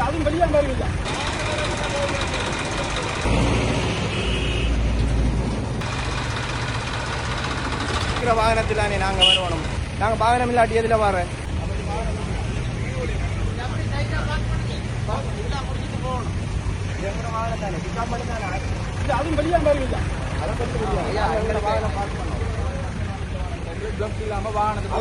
அதுவும் வெளியே வருவீங்க இருக்கிற வாகனத்தில் தானே நாங்கள் வருவோம் நாங்கள் வாகனம் இல்லாட்டி எதில் வர? அதுவும் வெளியே வருவீங்க அதை பற்றி வாகனம் பார்க் பண்ணோம் இல்லாம வாகனத்துக்கு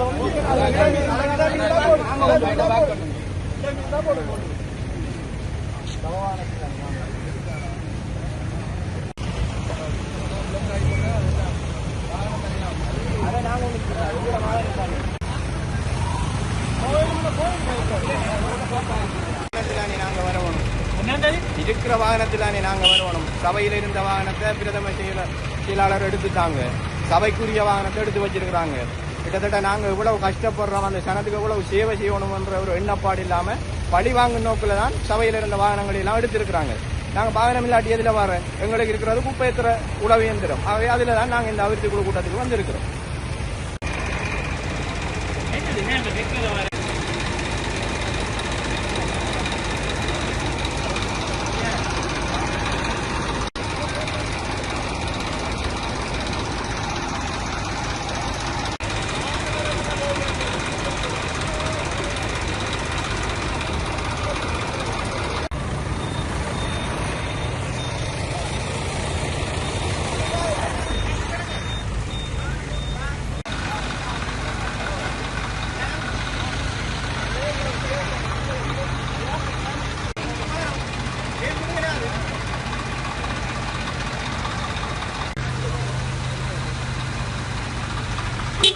இருக்கிற வாகனத்திலானே நாங்க வருவோம். சபையில் இருந்த வாகனத்தை பிரதம செயல செயலாளர் எடுத்துட்டாங்க. சபைக்குரிய வாகனத்தை எடுத்து வச்சிருக்கிறாங்க. கிட்டத்தட்ட நாங்கள் இவ்வளவு கஷ்டப்படுறோம் அந்த சனத்துக்கு எவ்வளவு சேவை செய்யணும்ன்ற ஒரு எண்ணப்பாடு இல்லாமல் பழி வாங்கும் நோக்கில் தான் சபையில் இருந்த வாகனங்களை எல்லாம் எடுத்திருக்கிறாங்க. நாங்கள் வாகனம் இல்லாட்டி எதில் வர? எங்களுக்கு இருக்கிறது குப்பை ஏத்துற உழவு இயந்திரம். ஆகவே அதில் தான் நாங்கள் இந்த அபிவிருத்தி குழு கூட்டத்துக்கு வந்திருக்கிறோம்.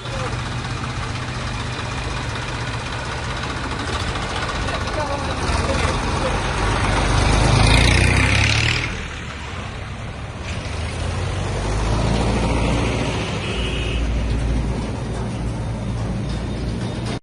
Bye.